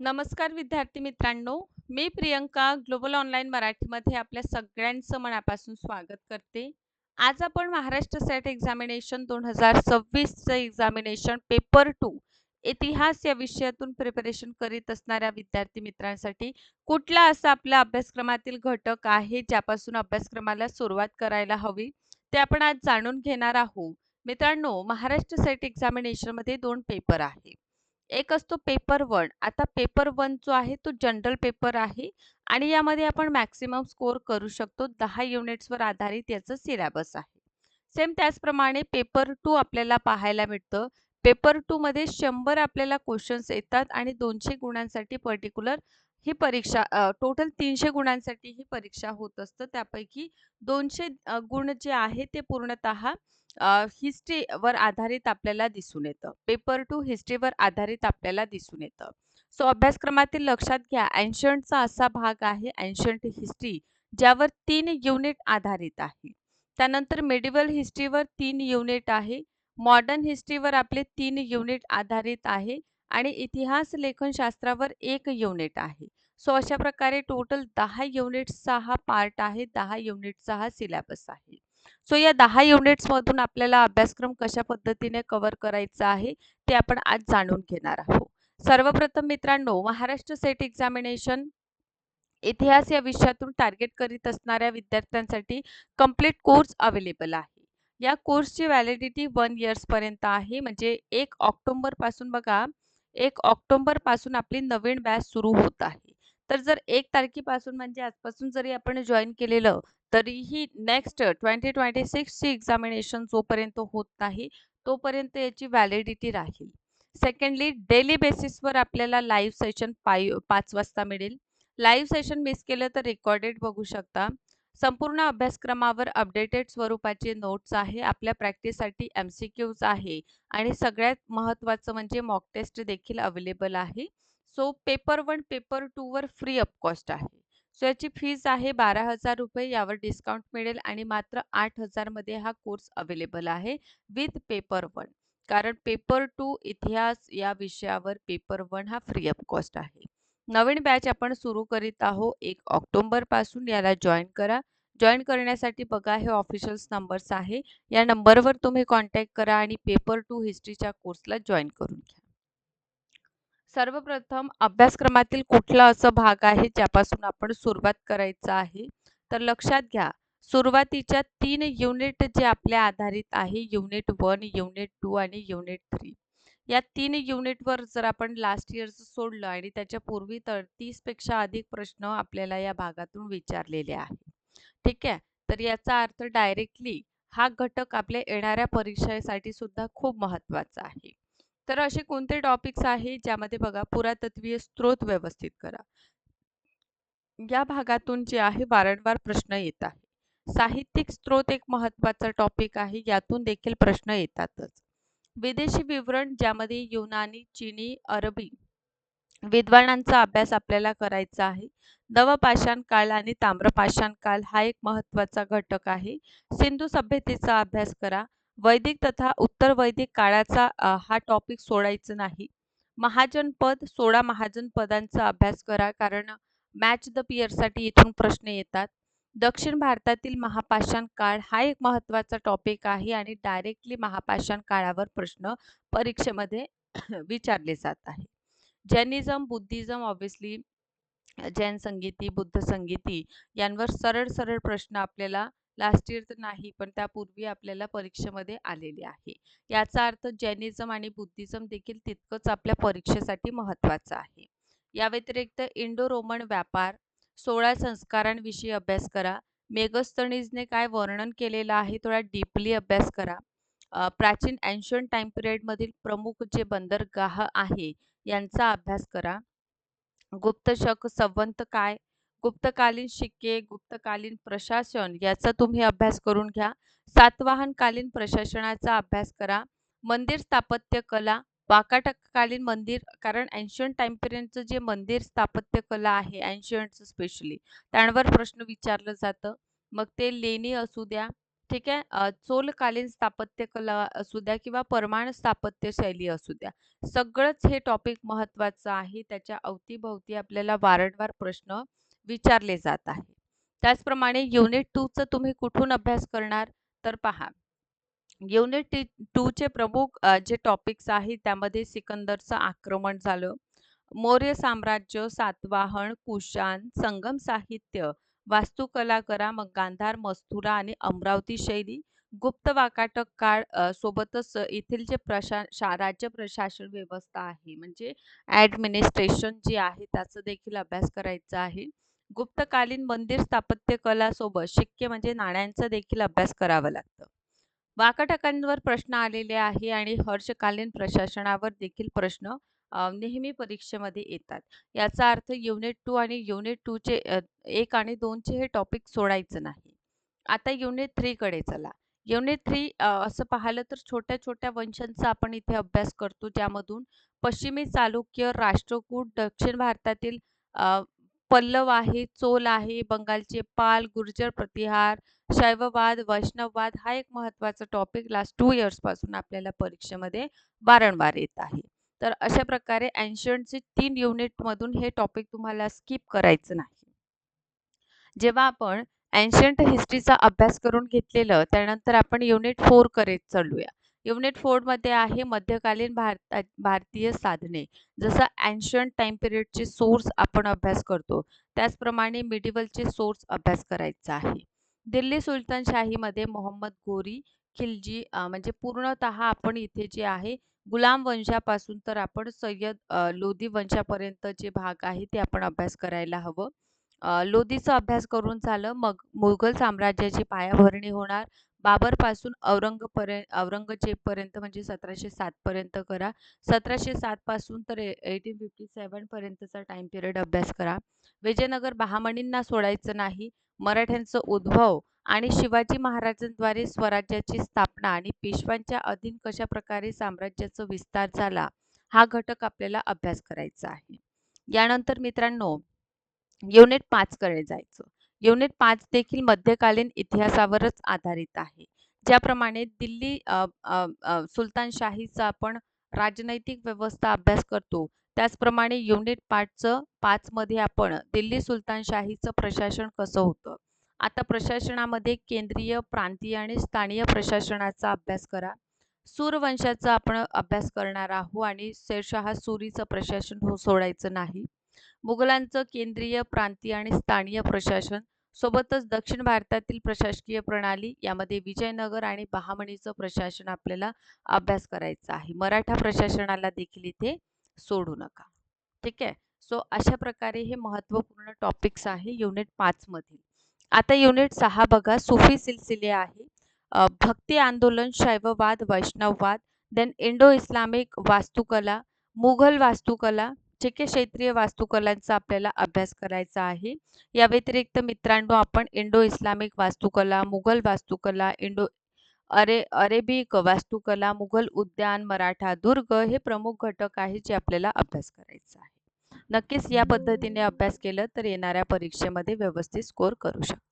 नमस्कार विद्यार्थी मित्रांनो मी प्रियंका ग्लोबल ऑनलाईन मराठीमध्ये आपल्या सगळ्यांचं मनापासून स्वागत करते. आज आपण महाराष्ट्र सेट एक्झामिनेशन दोन हजार सव्वीसचं एक्झामिनेशन पेपर टू इतिहास या विषयातून प्रिपरेशन करीत असणाऱ्या विद्यार्थी मित्रांसाठी कुठला असा आपल्या अभ्यासक्रमातील घटक आहे ज्यापासून अभ्यासक्रमाला सुरुवात करायला हवी ते आपण आज जाणून घेणार आहोत. मित्रांनो महाराष्ट्र सेट एक्झामिनेशनमध्ये दोन पेपर आहे एक असतो पेपर वन आता पेपर वन जो आहे तो जनरल पेपर आहे आणि यामध्ये आपण मॅक्सिमम स्कोर करू शकतो. दहा युनिट्सवर आधारित याचं सिलेबस आहे. सेम त्याचप्रमाणे पेपर टू आपल्याला पाहायला मिळतं. पेपर टू मध्ये शंभर आपल्याला क्वेश्चन्स येतात आणि दोनशे गुणांसाठी पर्टिक्युलर ही परीक्षा टोटल तीनशे गुणांसाठी ही परीक्षा होत असतं. त्यापैकी दोनशे गुण जे आहे ते पूर्णतः हिस्ट्रीवर आधारित आपल्याला दिसून येतं. पेपर टू हिस्ट्रीवर आधारित आपल्याला दिसून येतं. सो अभ्यासक्रमातील लक्षात घ्या अँशंटचा असा भाग आहे अँशंट हिस्ट्री ज्यावर तीन युनिट आधारित आहे. त्यानंतर मेडिवल हिस्ट्रीवर तीन युनिट आहे मॉडर्न हिस्ट्रीवर आपले तीन युनिट आधारित आहे आणि इतिहास लेखनशास्त्रावर एक युनिट आहे. सो अशा प्रकारे टोटल दहा युनिट्सचा हा पार्ट आहे दहा युनिटचा हा सिलॅबस आहे. सो या दहा युनिट्समधून आपल्याला अभ्यासक्रम कशा पद्धतीने कव्हर करायचा आहे ते आपण आज जाणून घेणार आहोत. सर्वप्रथम मित्रांनो महाराष्ट्र सेट एक्झामिनेशन इतिहास या विषयातून टार्गेट करीत असणाऱ्या विद्यार्थ्यांसाठी कंप्लीट कोर्स अवेलेबल आहे. या कोर्सची व्हॅलिडिटी वन इयर्सपर्यंत आहे. म्हणजे एक ऑक्टोंबरपासून बघा एक ऑक्टोंबरपासून आपली नवीन बॅच सुरू होत आहे. तर जर एक तारखेपासून म्हणजे आजपासून जरी आपण जॉईन केलेलं तरीही नेक्स्ट ट्वेंटी ट्वेंटी सिक्सची एक्झामिनेशन जोपर्यंत होत नाही तोपर्यंत याची व्हॅलिडिटी राहील. सेकंडली डेली बेसिसवर आपल्याला लाईव्ह सेशन पाय पाच वाजता मिळेल. लाईव्ह सेशन मिस केलं तर रेकॉर्डेड बघू शकता. संपूर्ण अभ्यासक्रमावर अपडेटेड स्वरूपाचे नोट्स आहे आपल्या प्रॅक्टिससाठी एम सी क्यूज आहे आणि सगळ्यात महत्त्वाचं म्हणजे मॉक टेस्ट देखील अवेलेबल आहे. सो पेपर वन पेपर टूवर फ्री ऑफ कॉस्ट आहे. सो याची फीज आहे बारा हजार रुपये यावर डिस्काउंट मिळेल आणि मात्र आठ हजारमध्ये हा कोर्स अवेलेबल आहे विथ पेपर वन कारण पेपर टू इतिहास या विषयावर पेपर वन हा फ्री ऑफ कॉस्ट आहे. नवीन बॅच आपण सुरू करीत आहोत एक ऑक्टोबरपासून. याला जॉईन करा. जॉईन करण्यासाठी बघा हे ऑफिशियल्स नंबर्स आहे. या नंबरवर तुम्ही कॉन्टॅक्ट करा आणि पेपर टू हिस्ट्रीच्या कोर्सला जॉईन करून घ्या. सर्वप्रथम अभ्यासक्रमातील कुठला असं भाग आहे ज्यापासून आपण सुरुवात करायचं आहे? तर लक्षात घ्या सुरुवातीच्या तीन युनिट जे आपल्या आधारित आहे युनिट वन युनिट टू आणि युनिट थ्री. या तीन युनिटवर जर आपण लास्ट इयरचं सोडलं आणि त्याच्या पूर्वी तर तीसपेक्षा अधिक प्रश्न आपल्याला या भागातून विचारलेले आहेत. ठीक आहे? तर याचा अर्थ डायरेक्टली हा घटक आपल्या येणाऱ्या परीक्षेसाठी सुद्धा खूप महत्त्वाचा आहे. तर असे कोणते टॉपिक्स आहे ज्यामध्ये बघा पुरातत्वीय स्त्रोत व्यवस्थित करा? या भागातून जे आहे वारंवार प्रश्न येत आहे. साहित्यिक स्त्रोत एक महत्त्वाचा टॉपिक आहे यातून देखील प्रश्न येतातच. विदेशी विवरण ज्यामध्ये युनानी चिनी अरबी विद्वानांचा अभ्यास आपल्याला करायचा आहे. नवपाषाण काळ आणि ताम्रपाषाण काळ हा एक महत्त्वाचा घटक आहे. सिंधू सभ्यतेचा अभ्यास करा. वैदिक तथा उत्तर वैदिक काळाचा हा टॉपिक सोडायचं नाही. महाजन पद सोळा महाजन पदांचा अभ्यास करा कारण मॅच द पियरसाठी इथून प्रश्न येतात. दक्षिण भारतातील महापाषाण काळ हा एक महत्त्वाचा टॉपिक आहे आणि डायरेक्टली महापाषाण काळावर प्रश्न परीक्षेमध्ये विचारले जात आहे. जैनिझम बुद्धिझम ऑब्विसली जैन संगीती बुद्ध संगीती यांवर सरळ सरळ प्रश्न आपल्याला लास्ट इयर तर नाही पण त्यापूर्वी आपल्याला परीक्षेमध्ये आलेले आहे. याचा अर्थ जैनिझम आणि बुद्धिझम देखील तितकंच आपल्या परीक्षेसाठी महत्त्वाचं आहे. या व्यतिरिक्त इंडो रोमन व्यापार सोळा संस्कारांविषयी अभ्यास करा. मेगस्थनीजने काय वर्णन केलेलं आहे थोडा डीपली अभ्यास करा. प्राचीन अँशियन टाइम पिरियडमधील प्रमुख जे बंदरगाह आहे यांचा अभ्यास करा. गुप्त शक संवंत काय गुप्तकालीन शिक्के गुप्तकालीन प्रशासन याचा तुम्ही अभ्यास करून घ्या सातवाहनकालीन प्रशासनाचा अभ्यास करा मंदिर स्थापत्य कला वाकाटककालीन मंदिर कारण अँशियंट टाइमपर्यंतचं जे मंदिर स्थापत्य कला आहे अँशियंटचं स्पेशली त्यांवर प्रश्न विचारलं जातं मग ते लेणी असू द्या ठीक आहे. चोलकालीन स्थापत्य कला असू द्या किंवा परमाण स्थापत्य शैली असू द्या. सगळंच हे टॉपिक महत्त्वाचं आहे. त्याच्या अवतीभोवती आपल्याला वारंवार प्रश्न विचारले जात आहे. त्याचप्रमाणे युनिट टूचं तुम्ही कुठून अभ्यास करणार? तर पहा. युनिट टूचे प्रमुख जे टॉपिक्स आहेत त्यामध्ये सिकंदरचं आक्रमण झालं. मौर्य साम्राज्य, सातवाहन, कुशाण, संगम साहित्य, वास्तुकला करा, मग गांधार, मस्तुरा आणि अमरावती शैली, गुप्त वाकाटक काळ सोबतच येथील जे प्रशा राज्य प्रशासन व्यवस्था आहे म्हणजे ॲडमिनिस्ट्रेशन जी आहे त्याचा देखील अभ्यास करायचा आहे. गुप्तकालीन मंदिर स्थापत्य कला सोबत शिक्के म्हणजे नाण्यांचा देखील अभ्यास करावा लागतं. वाकाटकांवर प्रश्न आलेले आहे आणि हर्षकालीन प्रशासनावर देखील प्रश्न नेहमी परीक्षेमध्ये येतात. याचा अर्थ युनिट टू आणि युनिट 2 चे अ, 1 आणि 2 चे हे टॉपिक सोडायचं नाही. आता युनिट 3 कडे चला. युनिट थ्री असं पाहिलं तर छोट्या-छोट्या वंशांचा आपण इथे अभ्यास करतो. ज्यामधून पश्चिमी चालुक्य, राष्ट्रकूट, दक्षिण भारतातील पल्लव आहे, चोल आहे, बंगालचे पाल, गुर्जर प्रतिहार, शैववाद, वैष्णववाद हा एक महत्त्वाचा टॉपिक लास्ट 2 इयर्सपासून आपल्याला परीक्षेमध्ये वारंवार येत आहे. तर अशा प्रकारे एन्शियंटचे 3 युनिटमधून हे टॉपिक तुम्हाला स्किप करायचं नाही. जेव्हा आपण एन्शियंट हिस्ट्रीचा अभ्यास करून घेतलेलं त्यानंतर आपण युनिट फोर करत चालूया. युनिट फोर्डमध्ये आहे मध्यकालीन भारता भारतीय साधने. जसं अँशंट टाईम पिरियडचे सोर्स आपण अभ्यास करतो. त्याचप्रमाणे मिडिवलचे सोर्स अभ्यास करायचा आहे. दिल्ली सुलतानशाहीमध्ये मोहम्मद गोरी, खिलजी म्हणजे पूर्णतः आपण इथे जे आहे गुलाम वंशापासून तर आपण सय्यद लोधी वंशापर्यंत जे भाग आहे ते आपण अभ्यास करायला हवं. लोधीचा अभ्यास करून झालं मग मुघल साम्राज्याची पायाभरणी होणार. बाबरपासून औरंगपर्यंत औरंगजेबपर्यंत म्हणजे 1707 पर्यंत करा. 1707 पासून तर ए 1857 पर्यंतचा टाईम पिरियड अभ्यास करा. विजयनगर बहामणींना सोडायचं नाही. मराठ्यांचा उद्भव आणि शिवाजी महाराजांद्वारे स्वराज्याची स्थापना आणि पेशव्यांच्या अधीन कशा प्रकारे साम्राज्याचा विस्तार झाला, हा घटक आपल्याला अभ्यास करायचा आहे. यानंतर मित्रांनो युनिट पाच कडे जायचं. युनिट पाच देखील मध्यकालीन इतिहासावरच आधारित आहे. ज्याप्रमाणे दिल्ली सुलतानशाहीचा आपण राजनैतिक व्यवस्था अभ्यास करतो. त्याचप्रमाणे युनिट पाचचं पाचमध्ये आपण दिल्ली सुलतानशाहीचं प्रशासन कसं होतं. आता प्रशासनामध्ये केंद्रीय, प्रांतीय आणि स्थानीय प्रशासनाचा अभ्यास करा. सूरवंशाचा आपण अभ्यास करणार आहोत आणि शेरशाह सुरीचं प्रशासन हो सोडायचं नाही. मुघलांचं केंद्रीय, प्रांतीय आणि स्थानीय प्रशासन सोबतच दक्षिण भारतातील प्रशासकीय प्रणाली यामध्ये विजयनगर आणि बहामणीचं प्रशासन आपल्याला अभ्यास करायचा आहे. मराठा प्रशासनाला देखील इथे सोडू नका. ठीक आहे. सो अशा प्रकारे हे महत्त्वपूर्ण टॉपिक्स आहे युनिट पाच मधील. आता युनिट सहा बघा सुफी सिलसिले आहे. भक्ती आंदोलन, शैववाद, वैष्णववाद, देन इंडो इस्लामिक वास्तुकला, मुघल वास्तुकला, ठीक आहे. क्षेत्रीय वास्तुकलांचा आपल्याला अभ्यास करायचा आहे. या व्यतिरिक्त मित्रांनो आपण इंडो इस्लामिक वास्तुकला, मुघल वास्तुकला, इंडो अरे अरेबिक वास्तुकला, मुघल उद्यान, मराठा दुर्ग हे प्रमुख घटक आहे जे आपल्याला अभ्यास करायचा आहे. नक्कीच या पद्धतीने अभ्यास केलं तर येणाऱ्या परीक्षेमध्ये व्यवस्थित स्कोर करू शकता.